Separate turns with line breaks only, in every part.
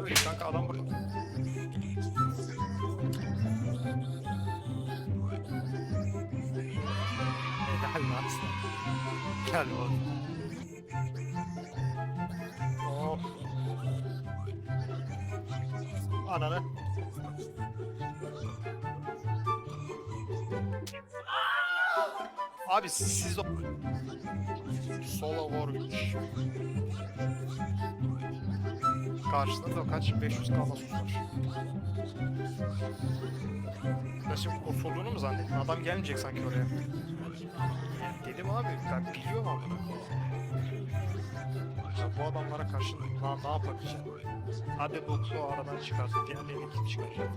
Warwick kanka adam burada. Helal lan. Gel oğlum. Of. Ananı. Abi siz o... Solo Warwick. Karşıda da kaç? 500 kalması var. Ben şimdi kurtulduğunu mu zannettin? Adam gelmeyecek sanki oraya. Dedim abi ben biliyorum abi. Ya bu adamlara karşı ne, ne yapabileceğim? Hadi bu o aradan çıkarsın. Diğerlerini kim çıkaracak?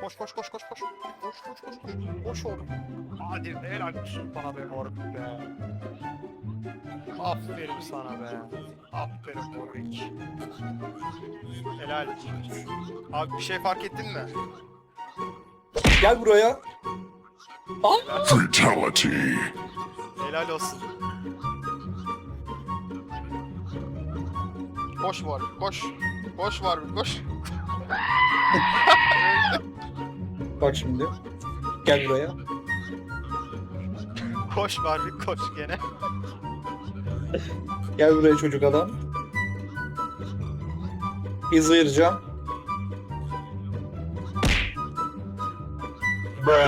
Koş koş koş koş koş. Koş koş koş koş. Koş oğlum. Hadi helal olsun bana be moruk be. Aferin sana be. Aferin Warwick. Helal. Abi bir şey fark ettin mi?
Gel buraya.
Fatality.
Helal olsun. Koş var, koş. Koş var, koş.
Bak şimdi. Gel buraya.
koş var, koş gene.
Gel buraya çocuk adam. Hız ayıracağım.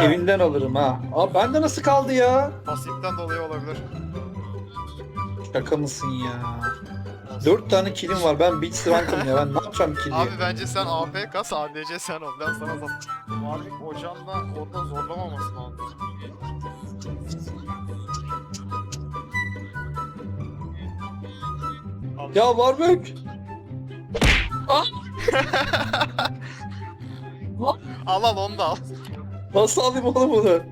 Evinden alırım ha. Abi bende nasıl kaldı ya?
Pasiften dolayı olabilir.
Şaka mısın ya? Dört tane kilim var. Ben Beach Drunk'ım ya. Ben ne yapacağım kili?
Abi bence sen AP kas, ADC sen ol. Ben sana zat. Abi hocanla orada zorlamaması lazım.
Ya Warwick.
Al al onu da al.
Nasıl alayım oğlum bunu?